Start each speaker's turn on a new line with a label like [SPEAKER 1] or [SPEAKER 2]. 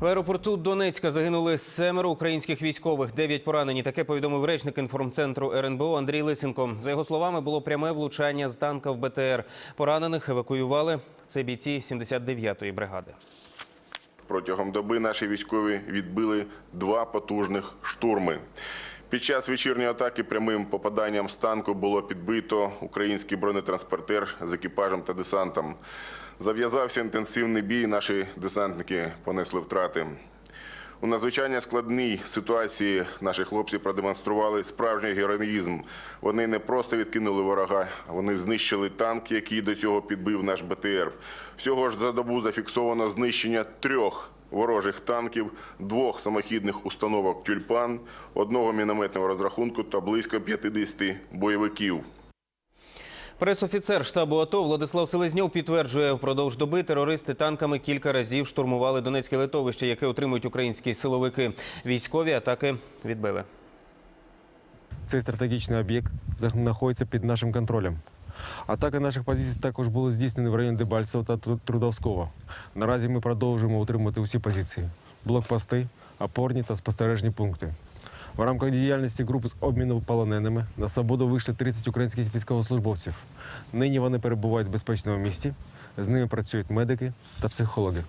[SPEAKER 1] В аеропорту Донецька загинули семеро українських військових. Дев'ять поранені. Таке повідомив речник інформцентру РНБО Андрій Лисенко. За його словами, було пряме влучання з танка в БТР. Поранених евакуювали. Це бійці 79-ї бригади.
[SPEAKER 2] Протягом доби наші військові відбили два потужних штурми. Під час вечірньої атаки прямим попаданням з танку було підбито український бронетранспортер з екіпажем та десантом. Зав'язався інтенсивний бій. Наші десантники понесли втрати. У надзвичайно складній ситуації наші хлопці продемонстрували справжній героїзм. Вони не просто відкинули ворога, вони знищили танк, який до цього підбив наш БТР. Всього ж за добу зафіксовано знищення трьох ворожих танків, двох самохідних установок тюльпан, одного мінометного розрахунку та близько 50 бойовиків.
[SPEAKER 1] Пресофіцер штабу АТО Владислав Селезньов підтверджує, впродовж доби терористи танками кілька разів штурмували Донецьке литовище, яке отримують українські силовики. Військові атаки відбили.
[SPEAKER 3] Цей стратегічний об'єкт знаходиться під нашим контролем. Атаки наших позицій також були здійснені в районі Дебальцево та Трудовського. Наразі ми продовжуємо утримувати усі позиції: блокпости, опорні та спостережні пункти. В рамках діяльності групи з обміну полоненими на свободу вийшли 30 українських військовослужбовців. Нині вони перебувають в безпечному місті. З ними працюють медики та психологи.